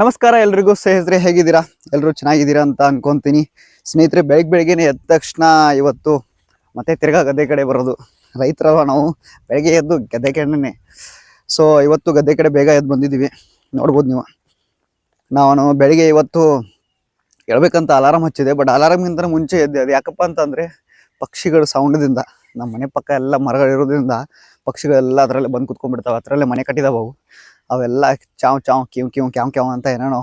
ನಮಸ್ಕಾರ ಎಲ್ರಿಗೂ ಸ್ನೇಹಿತರೆ, ಹೇಗಿದ್ದೀರಾ? ಎಲ್ಲರೂ ಚೆನ್ನಾಗಿದ್ದೀರಾ ಅಂತ ಅನ್ಕೊಂತೀನಿ. ಸ್ನೇಹಿತರೆ ಬೆಳಗ್ಗೆ ಬೆಳಗ್ಗೆನೆ ಎದ್ದ ತಕ್ಷಣ ಇವತ್ತು ಮತ್ತೆ ತಿರ್ಗಾ ಗದ್ದೆ ಕಡೆ ಬರೋದು. ರೈತರವ ನಾವು ಬೆಳಗ್ಗೆ ಎದ್ದು ಗದ್ದೆ ಕಡೆನೇ ಸೊ ಇವತ್ತು ಗದ್ದೆ ಕಡೆ ಬೇಗ ಎದ್ದು ಬಂದಿದ್ದೀವಿ. ನೋಡ್ಬೋದು ನೀವು. ನಾನು ಬೆಳಗ್ಗೆ ಇವತ್ತು ಹೇಳ್ಬೇಕಂತ ಅಲಾರಾಮ್ ಹಚ್ಚಿದೆ ಬಟ್ ಅಲಾರಾಮ್ಗಿಂತ ಮುಂಚೆ ಎದ್ದೆ, ಅದು ಯಾಕಪ್ಪ ಅಂತಂದರೆ ಪಕ್ಷಿಗಳ ಸೌಂಡದಿಂದ ನಮ್ಮ ಮನೆ ಪಕ್ಕ ಎಲ್ಲ ಮರಗಳಿರೋದ್ರಿಂದ ಪಕ್ಷಿಗಳೆಲ್ಲ ಅದರಲ್ಲೇ ಬಂದು ಕುತ್ಕೊಂಡ್ಬಿಡ್ತಾವೆ, ಅದರಲ್ಲೇ ಮನೆ ಕಟ್ಟಿದಾವೆ ಅವೆಲ್ಲ ಚಾವ್ ಚಾವ್ ಕಿವ್ ಕಿವ್ ಕ್ಯಾವ್ ಕ್ಯಾವ್ ಅಂತ ಏನೇನೋ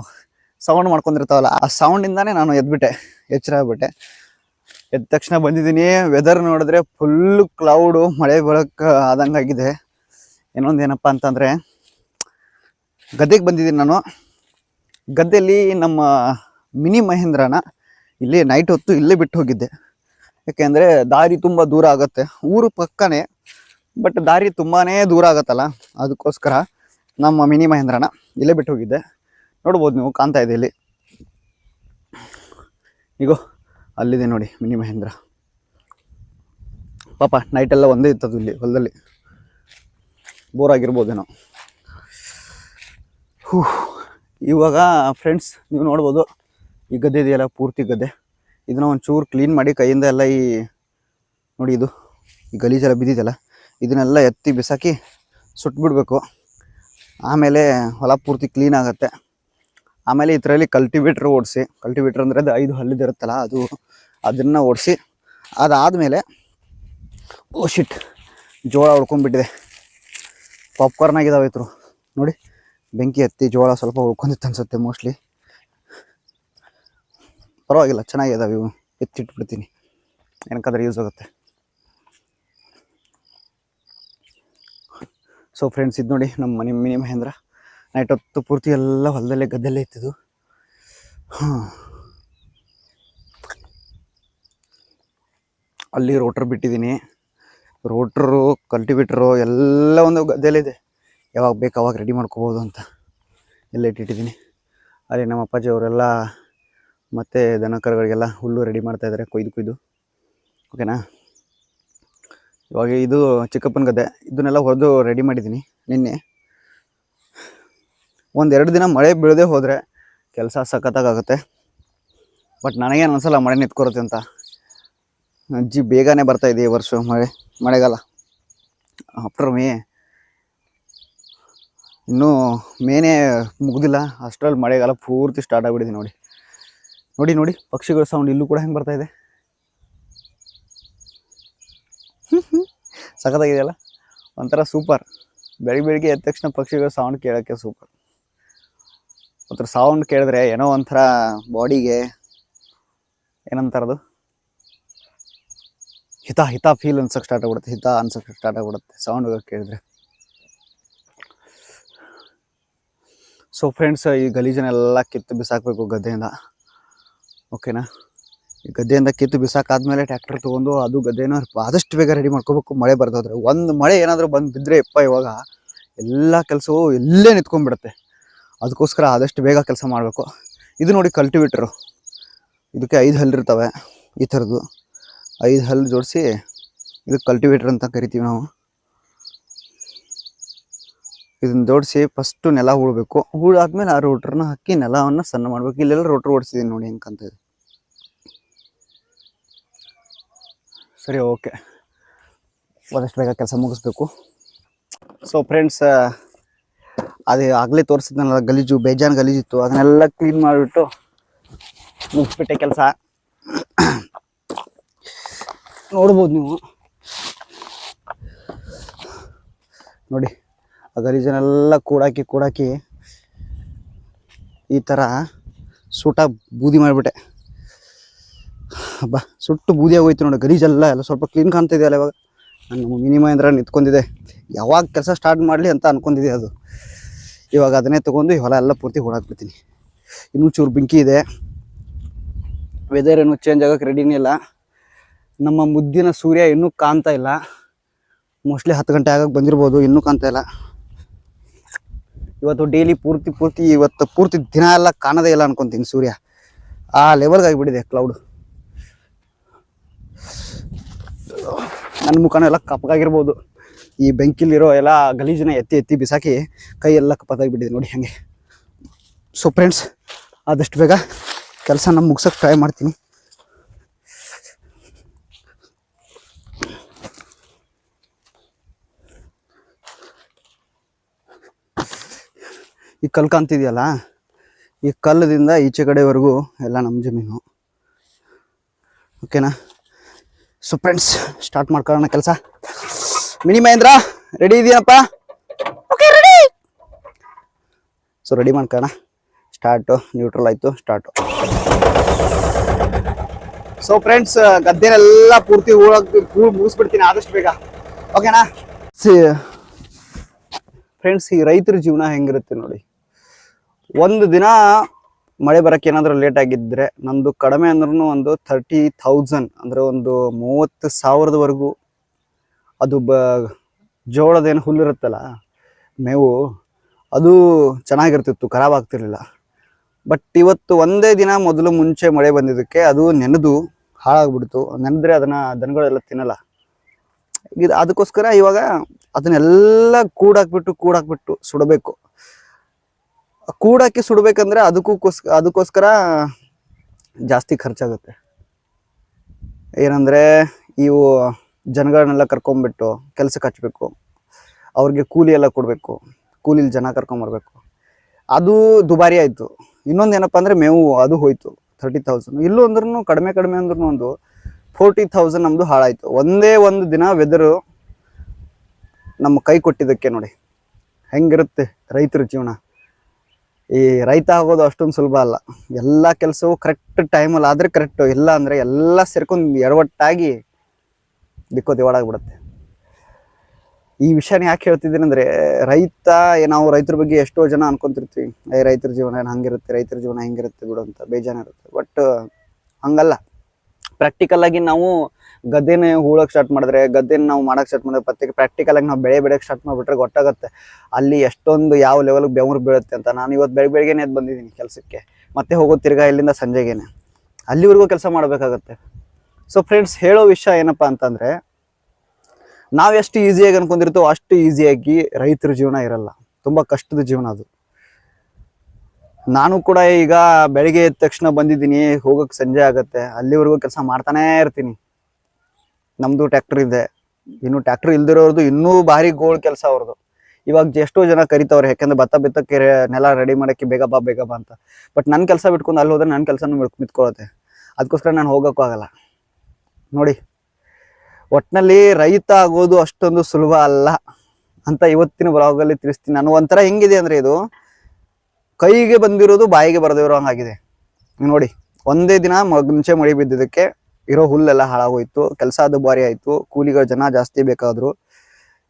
ಸೌಂಡ್ ಮಾಡ್ಕೊಂಡಿರ್ತಾವಲ್ಲ, ಆ ಸೌಂಡಿಂದಾನೇ ನಾನು ಎದ್ಬಿಟ್ಟೆ, ಎಚ್ಚರ ಆಗ್ಬಿಟ್ಟೆ. ಎದ್ದ ತಕ್ಷಣ ಬಂದಿದ್ದೀನಿ ವೆದರ್ ನೋಡಿದ್ರೆ ಫುಲ್ಲು ಕ್ಲೌಡು ಮಳೆ ಬೆಳಕ್ ಆದಂಗಾಗಿದೆ ಇನ್ನೊಂದು ಏನಪ್ಪ ಅಂತಂದರೆ, ಗದ್ದೆಗೆ ಬಂದಿದ್ದೀನಿ ನಾನು. ಗದ್ದೆಯಲ್ಲಿ ನಮ್ಮ ಮಿನಿ ಮಹೇಂದ್ರನ ಇಲ್ಲಿ ನೈಟ್ ಹೊತ್ತು ಇಲ್ಲೇ ಬಿಟ್ಟು ಹೋಗಿದ್ದೆ. ಯಾಕೆಂದರೆ ದಾರಿ ತುಂಬ ದೂರ ಆಗುತ್ತೆ. ಊರು ಪಕ್ಕನೇ ಬಟ್ ದಾರಿ ತುಂಬಾ ದೂರ ಆಗತ್ತಲ್ಲ, ಅದಕ್ಕೋಸ್ಕರ ನಮ್ಮ ಮಿನಿ ಮಹೇಂದ್ರನ ಇಲ್ಲೇ ಬಿಟ್ಟು ಹೋಗಿದ್ದೆ. ನೋಡ್ಬೋದು ನೀವು, ಕಾಣ್ತಾ ಇದೆ ಇಲ್ಲಿ. ಈಗೋ ಅಲ್ಲಿದೆ ನೋಡಿ ಮಿನಿ ಮಹೇಂದ್ರ. ಪಾಪ ನೈಟೆಲ್ಲ ಒಂದೇ ಇತ್ತದು ಇಲ್ಲಿ ಹೊಲದಲ್ಲಿ. ಬೋರ್ ಆಗಿರ್ಬೋದೇನೋ. ಹೂ, ಇವಾಗ ಫ್ರೆಂಡ್ಸ್ ನೀವು ನೋಡ್ಬೋದು, ಈ ಗದ್ದೆ ಇದೆಯಲ್ಲ, ಪೂರ್ತಿ ಗದ್ದೆ. ಇದನ್ನ ಒಂಚೂರು ಕ್ಲೀನ್ ಮಾಡಿ ಕೈಯಿಂದ ಎಲ್ಲ ಈ, ನೋಡಿ ಇದು, ಈ ಗಲೀಜೆಲ್ಲ ಬಿದ್ದಿದೆಯಲ್ಲ, ಇದನ್ನೆಲ್ಲ ಎತ್ತಿ ಬಿಸಾಕಿ ಸುಟ್ಬಿಡ್ಬೇಕು. ಆಮೇಲೆ ಹೊಲ ಪೂರ್ತಿ ಕ್ಲೀನ್ ಆಗುತ್ತೆ. ಆಮೇಲೆ ಇದರಲ್ಲಿ ಕಲ್ಟಿವೇಟ್ರ್ ಓಡಿಸಿ ಕಲ್ಟಿವೇಟ್ರ್ ಅಂದರೆ ಅದು ಐದು ಹಲ್ಲಿದಿರುತ್ತಲ್ಲ ಅದು ಅದನ್ನು ಓಡಿಸಿ, ಅದಾದಮೇಲೆ, ಓ ಶಿಟ್ ಜೋಳ ಉಳ್ಕೊಂಡ್ಬಿಟ್ಟಿದೆ. ಪಾಪ್ಕಾರ್ನ್ ಆಗಿದಾವೆ ಇದ್ರು ನೋಡಿ, ಬೆಂಕಿ ಹತ್ತಿ ಜೋಳ ಸ್ವಲ್ಪ ಉಳ್ಕೊಂಡಿತ್ತು ಅನಿಸುತ್ತೆ ಮೋಸ್ಟ್ಲಿ ಪರವಾಗಿಲ್ಲ, ಚೆನ್ನಾಗಿದಾವೆ ಇವು. ಎತ್ತಿಟ್ಬಿಡ್ತೀನಿ. ಏನಕ್ಕಾದ್ರೆ ಯೂಸ್ ಆಗುತ್ತೆ. ಸೊ ಫ್ರೆಂಡ್ಸ್ ಇದು ನೋಡಿ ನಮ್ಮ ಮನೆ ಮಿನಿ ಮಹೇಂದ್ರ. ನೈಟ್ ಹೊತ್ತು ಪೂರ್ತಿ ಎಲ್ಲ ಹೊಲದಲ್ಲೇ ಗದ್ದೆಲ್ಲೇ ಇತ್ತಿದ್ದು. ಹಾಂ. ಅಲ್ಲಿ ರೋಟ್ರ್ ಬಿಟ್ಟಿದ್ದೀನಿ. ರೋಟ್ರು ಕಲ್ಟಿವೇಟ್ರು ಎಲ್ಲ ಒಂದು ಗದ್ದೆಲಿದೆ ಯಾವಾಗ ಬೇಕು ಅವಾಗ ರೆಡಿ ಮಾಡ್ಕೋಬೋದು ಅಂತ ಎಲ್ಲ ಇಟ್ಟಿಟ್ಟಿದ್ದೀನಿ. ಅಲ್ಲಿ ನಮ್ಮ ಅಪ್ಪಾಜಿ ಅವರೆಲ್ಲ ಮತ್ತು ದನ ಕರುಗಳಿಗೆಲ್ಲ ಹುಲ್ಲು ರೆಡಿ ಮಾಡ್ತಾಯಿದ್ದಾರೆ ಕೊಯ್ದು ಕೊಯ್ದು. ಓಕೆನಾ ಇವಾಗ ಇದು ಚಿಕ್ಕಪ್ಪನ ಗದ್ದೆ. ಇದನ್ನೆಲ್ಲ ಹೊಡೆದು ರೆಡಿ ಮಾಡಿದ್ದೀನಿ ನಿನ್ನೆ. ಒಂದೆರಡು ದಿನ ಮಳೆ ಬೀಳದೆ ಹೋದರೆ ಕೆಲಸ ಸಖತ್ತಾಗುತ್ತೆ ಬಟ್ ನನಗೇನು ಅನ್ಸಲ್ಲ ಮಳೆ ನಿಂತ್ಕೊರುತ್ತೆ ಅಂತ. ಅಜ್ಜಿ ಬೇಗನೆ ಬರ್ತಾ ಇದೆ ಈ ವರ್ಷ ಮಳೆ, ಮಳೆಗಾಲ. ಆಫ್ಟರ್ ಮೇ ಇನ್ನೂ ಮೇನೇ ಮುಗ್ದಿಲ್ಲ. ಅಷ್ಟರಲ್ಲಿ ಮಳೆಗಾಲ ಪೂರ್ತಿ ಸ್ಟಾರ್ಟ್ ಆಗಿಬಿಟ್ಟಿದೆ ನೋಡಿ. ನೋಡಿ ನೋಡಿ, ಪಕ್ಷಿಗಳ ಸೌಂಡ್ ಇಲ್ಲೂ ಕೂಡ ಹೆಂಗೆ ಬರ್ತಾ ಇದೆ ಸಖತ್ತಾಗಿದೆಯಲ್ಲ? ಒಂಥರ ಸೂಪರ್ ಬೆಳಿಗ್ಗೆ ಬೆಳಿಗ್ಗೆ ಎದ್ದ ತಕ್ಷಣ ಪಕ್ಷಿಗಳ ಸೌಂಡ್ ಕೇಳೋಕ್ಕೆ ಸೂಪರ್ ಒಂಥರ ಸೌಂಡ್ ಕೇಳಿದ್ರೆ ಏನೋ ಒಂಥರ ಬಾಡಿಗೆ ಏನಂತಾರದು? ಹಿತ ಹಿತ ಫೀಲ್ ಅನ್ಸಕ್ಕೆ ಸ್ಟಾರ್ಟ್ ಆಗ್ಬಿಡುತ್ತೆ, ಹಿತ ಅನ್ಸಕ್ಕೆ ಸ್ಟಾರ್ಟ್ ಆಗ್ಬಿಡುತ್ತೆ ಸೌಂಡ್ ಕೇಳಿದ್ರೆ. ಸೊ ಫ್ರೆಂಡ್ಸ್ ಈ ಗಲೀಜನ್ನೆಲ್ಲ ಕಿತ್ತು ಬಿಸಾಕಬೇಕು ಗದ್ದೆಯಿಂದ. ಓಕೆನಾ ಗದ್ದೆಯಿಂದ ಕಿತ್ತು ಬಿಸಾಕಾದ್ಮೇಲೆ ಟ್ರ್ಯಾಕ್ಟರ್ ತೊಗೊಂಡು ಅದು ಗದ್ದೆನ ಆದಷ್ಟು ಬೇಗ ರೆಡಿ ಮಾಡ್ಕೋಬೇಕು. ಮಳೆ ಬರ್ದೋದ್ರೆ ಒಂದು ಮಳೆ ಏನಾದರೂ ಬಂದು ಬಿದ್ದರೆ ಯಪ್ಪ ಇವಾಗ ಎಲ್ಲ ಕೆಲಸವೂ ಎಲ್ಲೇ ನಿಂತ್ಕೊಂಡ್ಬಿಡುತ್ತೆ. ಅದಕ್ಕೋಸ್ಕರ ಆದಷ್ಟು ಬೇಗ ಕೆಲಸ ಮಾಡಬೇಕು. ಇದು ನೋಡಿ ಕಲ್ಟಿವೇಟ್ರು ಇದಕ್ಕೆ ಐದು ಹಲ್ಲಿರ್ತವೆ ಈ ಥರದ್ದು. ಐದು ಹಲ್ಲು ಜೋಡಿಸಿ ಇದು ಕಲ್ಟಿವೇಟ್ರ್ ಅಂತ ಕರಿತೀವಿ ನಾವು. ಇದನ್ನ ಜೋಡಿಸಿ ಫಸ್ಟು ನೆಲ ಹೂಳ್ಬೇಕು ಹೂಳಾದ್ಮೇಲೆ ಆ ರೋಟ್ರನ್ನ ಹಾಕಿ ನೆಲವನ್ನು ಸಣ್ಣ ಮಾಡಬೇಕು. ಇಲ್ಲೆಲ್ಲ ರೋಟ್ರ್ ಓಡಿಸಿದ್ದೀನಿ ನೋಡಿ ಹೆಂಗೆ ಇದೆ. ಸರಿ, ಓಕೆ. ಒಂದಷ್ಟು ಬೇಗ ಕೆಲಸ ಮುಗಿಸ್ಬೇಕು. ಸೊ ಫ್ರೆಂಡ್ಸ್ ಅದು ಆಗಲೇ ತೋರಿಸಿದ್ನಲ್ಲ, ಗಲೀಜು, ಬೇಜಾನ್ ಗಲೀಜಿತ್ತು. ಅದನ್ನೆಲ್ಲ ಕ್ಲೀನ್ ಮಾಡಿಬಿಟ್ಟು ಮುಗಿಸ್ಬಿಟ್ಟೆ ಕೆಲಸ. ನೋಡ್ಬೋದು ನೀವು. ನೋಡಿ, ಆ ಗಲೀಜನ್ನೆಲ್ಲ ಕೂಡಾಕಿ ಕೂಡಾಕಿ ಈ ಥರ ಸೂಟಾಗಿ ಬೂದಿ ಮಾಡಿಬಿಟ್ಟೆ. ಬಾ, ಸುಟ್ಟು ಬೂದಿಯಾಗೋಯ್ತು ನೋಡಿ ಗಲೀಜೆಲ್ಲ ಎಲ್ಲ ಸ್ವಲ್ಪ ಕ್ಲೀನ್ ಕಾಣ್ತಿದೆಯಲ್ಲ ಇವಾಗ. ನಾನು ಮಿನಿ ಅಂದ್ರೆ ನಿಂತ್ಕೊಂಡಿದೆ ಯಾವಾಗ ಕೆಲಸ ಸ್ಟಾರ್ಟ್ ಮಾಡಲಿ ಅಂತ ಅಂದ್ಕೊಂಡಿದೆ ಅದು. ಇವಾಗ ಅದನ್ನೇ ತೊಗೊಂಡು ಹೊಲ ಎಲ್ಲ ಪೂರ್ತಿ ಹೊಡಾಕ್ಬಿಡ್ತೀನಿ ಇನ್ನೂ ಚೂರು ಬೆಂಕಿ ಇದೆ. ವೆದರ್ ಏನು ಚೇಂಜ್ ಆಗೋಕ್ಕೆ ರೆಡಿನೇ ಇಲ್ಲ. ನಮ್ಮ ಮುದ್ದಿನ ಸೂರ್ಯ ಇನ್ನೂ ಕಾಣ್ತಾ ಇಲ್ಲ. ಮೋಸ್ಟ್ಲಿ ಹತ್ತು ಗಂಟೆ ಆಗಕ್ಕೆ ಬಂದಿರ್ಬೋದು, ಇನ್ನೂ ಕಾಣ್ತಾ ಇಲ್ಲ. ಇವತ್ತು ಡೈಲಿ ಪೂರ್ತಿ ಪೂರ್ತಿ, ಇವತ್ತು ಪೂರ್ತಿ ದಿನ ಎಲ್ಲ ಕಾಣದೇ ಇಲ್ಲ ಅನ್ಕೊಂತೀನಿ ಸೂರ್ಯ. ಆ ಲೆವೆಲ್ಗೆ ಆಗಿಬಿಟ್ಟಿದೆ ಕ್ಲೌಡ್ ನನ್ನ ಮುಖನೂ ಎಲ್ಲ ಕಪ್ಪಗಾಗಿರ್ಬೋದು ಈ ಬೆಂಕಿಲಿರೋ ಎಲ್ಲ ಗಲೀಜನ್ನ ಎತ್ತಿ ಎತ್ತಿ ಬಿಸಾಕಿ ಕೈ ಎಲ್ಲ ಕಪ್ಪತ್ತಾಗಿಬಿಟ್ಟಿದೆ ನೋಡಿ ಹಾಗೆ. ಸೊ ಫ್ರೆಂಡ್ಸ್ ಆದಷ್ಟು ಬೇಗ ಕೆಲಸ ನಮ್ಮ ಮುಗ್ಸೋಕ್ಕೆ ಟ್ರೈ ಮಾಡ್ತೀನಿ. ಈ ಕಲ್ಲು ಕಾಣ್ತಿದೆಯಲ್ಲ, ಈ ಕಲ್ಲದಿಂದ ಈಚೆ ಕಡೆವರೆಗೂ ಎಲ್ಲ ನಮ್ಮ ಜಮೀನು. ಓಕೆನಾ ಸೊ ಫ್ರೆಂಡ್ಸ್ ಸ್ಟಾರ್ಟ್ ಮಾಡ್ಕೊಳ್ಳೋಣ ಕೆಲಸ. ಮಿನಿ ಮಹೇಂದ್ರ ರೆಡಿ ಇದೆಯಪ್ಪ? ಓಕೆ ರೆಡಿ ಸೊ ರೆಡಿ ಮಾಡ್ಕೊಳ್ಳೋಣ. ಸ್ಟಾರ್ಟು ನ್ಯೂಟ್ರಲ್ ಆಯಿತು ಸ್ಟಾರ್ಟು ಸೊ ಫ್ರೆಂಡ್ಸ್ ಗದ್ದೆನೆಲ್ಲ ಪೂರ್ತಿ ಹೂಳ ಹೂ ಮುಗಿಸ್ಬಿಡ್ತೀನಿ ಆದಷ್ಟು ಬೇಗ. ಓಕೆನಾ ಸಿ ಫ್ರೆಂಡ್ಸ್ ಈ ರೈತರ ಜೀವನ ಹೆಂಗಿರುತ್ತೆ ನೋಡಿ. ಒಂದು ದಿನ ಮಳೆ ಬರಕ್ಕೆ ಏನಾದರೂ ಲೇಟ್ ಆಗಿದ್ದರೆ ನಂದು ಕಡಿಮೆ ಅಂದ್ರೂ ಒಂದು ಥರ್ಟಿ ಥೌಸಂಡ್ ಅಂದರೆ ಒಂದು ಮೂವತ್ತು ಸಾವಿರದವರೆಗೂ ಅದು ಬ ಜೋಳದೇನು ಹುಲ್ಲಿರುತ್ತಲ್ಲ ಮೇವು, ಅದು ಚೆನ್ನಾಗಿರ್ತಿತ್ತು, ಖರಾಬ್ ಆಗ್ತಿರ್ಲಿಲ್ಲ. ಬಟ್ ಇವತ್ತು ಒಂದೇ ದಿನ ಮೊದಲು ಮುಂಚೆ ಮಳೆ ಬಂದಿದ್ದಕ್ಕೆ ಅದು ನೆನೆದು ಹಾಳಾಗ್ಬಿಡ್ತು. ನೆನೆದ್ರೆ ಅದನ್ನ ದನಗಳೆಲ್ಲ ತಿನ್ನಲ್ಲ. ಇದು ಅದಕ್ಕೋಸ್ಕರ ಇವಾಗ ಅದನ್ನೆಲ್ಲ ಕೂಡಾಕ್ಬಿಟ್ಟು ಕೂಡಾಕ್ಬಿಟ್ಟು ಸುಡಬೇಕು. ಕೂಡಾಕಿ ಸುಡ್ಬೇಕಂದ್ರೆ ಅದಕ್ಕೂ ಅದಕ್ಕೋಸ್ಕರ ಜಾಸ್ತಿ ಖರ್ಚಾಗುತ್ತೆ. ಏನಂದ್ರೆ ಇವು ಜನಗಳನ್ನೆಲ್ಲ ಕರ್ಕೊಂಡ್ಬಿಟ್ಟು ಕೆಲ್ಸಕ್ಕೆ ಹಚ್ಬೇಕು. ಅವ್ರಿಗೆ ಕೂಲಿ ಎಲ್ಲ ಕೊಡಬೇಕು. ಕೂಲಿಲಿ ಜನ ಕರ್ಕೊಂಬರ್ಬೇಕು. ಅದು ದುಬಾರಿ ಆಯಿತು. ಇನ್ನೊಂದು ಏನಪ್ಪ ಅಂದರೆ ಮೇವು ಅದು ಹೋಯ್ತು. ತರ್ಟಿ ತೌಸಂಡ್ ಇಲ್ಲೂ ಅಂದ್ರೂ ಕಡಿಮೆ ಕಡಿಮೆ ಅಂದ್ರೂ ಒಂದು ಫೋರ್ಟಿ ತೌಸಂಡ್ ನಮ್ಮದು ಹಾಳಾಯಿತು. ಒಂದೇ ಒಂದು ದಿನ ವೆದರು ನಮ್ಮ ಕೈ ಕೊಟ್ಟಿದ್ದಕ್ಕೆ ನೋಡಿ. ಹೆಂಗಿರುತ್ತೆ ರೈತರ ಜೀವನ. ಈ ರೈತ ಆಗೋದು ಅಷ್ಟೊಂದು ಸುಲಭ ಅಲ್ಲ. ಎಲ್ಲ ಕೆಲಸವು ಕರೆಕ್ಟ್ ಟೈಮಲ್ಲಿ ಆದರೆ ಕರೆಕ್ಟು ಇಲ್ಲ ಅಂದರೆ ಎಲ್ಲ ಸೇರ್ಕೊಂಡು ಎಡವಟ್ಟಾಗಿ ದಿಕ್ಕೋ ದಿವಾಡಾಗ್ಬಿಡುತ್ತೆ ಈ ವಿಷಯನ ಯಾಕೆ ಹೇಳ್ತಿದ್ದೀನಿ ಅಂದರೆ, ರೈತ, ನಾವು ರೈತರ ಬಗ್ಗೆ ಎಷ್ಟೋ ಜನ ಅನ್ಕೊಂತಿರ್ತೀವಿ. ಏ, ರೈತರ ಜೀವನ ಏನು ಹಂಗಿರುತ್ತೆ, ರೈತರ ಜೀವನ ಹೆಂಗಿರುತ್ತೆ ಬಿಡು ಅಂತ, ಬೇಜಾನ ಇರುತ್ತೆ. ಬಟ್ ಹಂಗಲ್ಲ. ಪ್ರಾಕ್ಟಿಕಲ್ ಆಗಿ ನಾವು ಗದ್ದೆನೇ ಹೂಳಕ್ಕೆ ಸ್ಟಾರ್ಟ್ ಮಾಡಿದ್ರೆ, ಗದ್ದೆನ ನಾವು ಮಾಡೋಕೆ ಸ್ಟಾರ್ಟ್ ಮಾಡಿದ್ರೆ ಪ್ರತ್ಯೇಕ ಪ್ರಾಕ್ಟಿಕಲ್ ಆಗಿ ನಾವು ಬೆಳೆ ಬೆಳೆಯಕ್ಕೆ ಸ್ಟಾರ್ಟ್ ಮಾಡಿಬಿಟ್ರೆ ಗೊತ್ತಾಗುತ್ತೆ. ಅಲ್ಲಿ ಎಷ್ಟೊಂದು ಯಾವ ಲೆವೆಲ್ಗೆ ಬೆವರು ಬೀಳುತ್ತೆ ಅಂತ. ನಾನು ಇವತ್ತು ಬೆಳಗ್ಗೆ ಬೆಳಗ್ಗೆನೇ ಎದ್ದು ಬಂದಿದ್ದೀನಿ ಕೆಲಸಕ್ಕೆ. ಮತ್ತೆ ಹೋಗೋದು ತಿರ್ಗಾ ಇಲ್ಲಿಂದ ಸಂಜೆಗೇನೆ. ಅಲ್ಲಿವರೆಗೂ ಕೆಲಸ ಮಾಡಬೇಕಾಗತ್ತೆ. ಸೊ ಫ್ರೆಂಡ್ಸ್ ಹೇಳೋ ವಿಷಯ ಏನಪ್ಪ ಅಂತಂದ್ರೆ, ನಾವು ಎಷ್ಟು ಈಸಿಯಾಗಿ ಅನ್ಕೊಂಡಿರ್ತೀವೋ ಅಷ್ಟು ಈಸಿಯಾಗಿ ರೈತರ ಜೀವನ ಇರಲ್ಲ. ತುಂಬ ಕಷ್ಟದ ಜೀವನ ಅದು. ನಾನು ಕೂಡ ಈಗ ಬೆಳಿಗ್ಗೆ ಎದ್ದ ತಕ್ಷಣ ಬಂದಿದ್ದೀನಿ, ಹೋಗೋಕೆ ಸಂಜೆ ಆಗುತ್ತೆ. ಅಲ್ಲಿವರೆಗೂ ಕೆಲಸ ಮಾಡ್ತಾನೇ ಇರ್ತೀನಿ. ನಮ್ಮದು ಟ್ಯಾಕ್ಟ್ರ್ ಇದೆ. ಇನ್ನು ಟ್ಯಾಕ್ಟ್ರ್ ಇಲ್ದಿರೋರ್ದು ಇನ್ನೂ ಭಾರಿ ಗೋಳ್ ಕೆಲಸ ಅವ್ರದ್ದು ಇವಾಗ ಎಷ್ಟೋ ಜನ ಕರಿತಾವ್ರೆ, ಯಾಕಂದ್ರೆ ಭತ್ತ ಬಿತ್ತಕ್ಕೆ ನೆಲ ರೆಡಿ ಮಾಡಕ್ಕೆ ಬೇಗ ಬಾ ಬೇಗ ಬಾ ಅಂತ. ಬಟ್ ನನ್ನ ಕೆಲಸ ಬಿಟ್ಕೊಂಡು ಅಲ್ಲಿ ಹೋದ್ರೆ ನನ್ನ ಕೆಲಸನೂ ಮಿತ್ಕೊಳ್ಳುತ್ತೆ ಅದಕ್ಕೋಸ್ಕರ ನಾನು ಹೋಗೋಕ್ಕೂ ಆಗಲ್ಲ. ನೋಡಿ ಒಟ್ಟಿನಲ್ಲಿ ರೈತ ಆಗೋದು ಅಷ್ಟೊಂದು ಸುಲಭ ಅಲ್ಲ ಅಂತ ಇವತ್ತಿನ ಬ್ಲಾಗಲ್ಲಿ ತಿಳಿಸ್ತೀನಿ. ನಾನು ಒಂಥರ ಹೆಂಗಿದೆ ಅಂದರೆ ಇದು, ಕೈಗೆ ಬಂದಿರೋದು ಬಾಯಿಗೆ ಬರದೇ ಇರೋ ಹಂಗಾಗಿದೆ ನೋಡಿ, ಒಂದೇ ದಿನ ಮುಂಚೆ ಮಳೆ ಬಿದ್ದಿದ್ದಕ್ಕೆ ಇರೋ ಹುಲ್ಲೆಲ್ಲ ಹಾಳಾಗೋಯ್ತು, ಕೆಲಸ ದುಬಾರಿ ಆಯಿತು, ಕೂಲಿಗಳು ಜನ ಜಾಸ್ತಿ ಬೇಕಾದ್ರು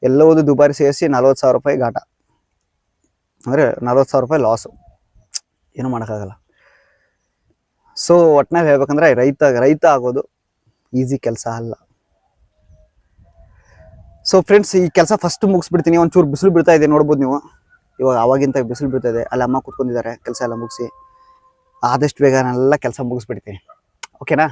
ಎಲ್ಲವೂ ದುಬಾರಿ ಸೇರಿಸಿ ನಲ್ವತ್ತು ಸಾವಿರ ರೂಪಾಯಿ ಘಾಟ. ಅಂದರೆ ನಲ್ವತ್ತು ಸಾವಿರ ರೂಪಾಯಿ ಲಾಸು ಏನು ಮಾಡೋಕ್ಕಾಗಲ್ಲ. ಸೊ ಒಟ್ನಲ್ಲಿ ಹೇಳ್ಬೇಕಂದ್ರೆ ರೈತ ರೈತ ಆಗೋದು ಈಸಿ ಕೆಲಸ ಅಲ್ಲ. ಸೊ ಫ್ರೆಂಡ್ಸ್ ಈ ಕೆಲಸ ಫಸ್ಟ್ ಮುಗಿಸ್ಬಿಡ್ತೀನಿ. ಒಂಚೂರು ಬಿಸಿಲು ಬಿಡ್ತಾ ಇದೆ, ನೋಡ್ಬೋದು ನೀವು. ಇವಾಗ ಅವಾಗಿಂತ ಬಿಸಿಲು ಬಿಡ್ತಾ ಇದೆ. ಅಲ್ಲಿ ಅಮ್ಮ ಕೂತ್ಕೊಂಡಿದ್ದಾರೆ, ಕೆಲಸ ಎಲ್ಲ ಮುಗಿಸಿ. ಆದಷ್ಟು ಬೇಗ ನಾನೆಲ್ಲ ಕೆಲಸ ಮುಗಿಸ್ಬಿಡ್ತೀನಿ. ಓಕೆನಾ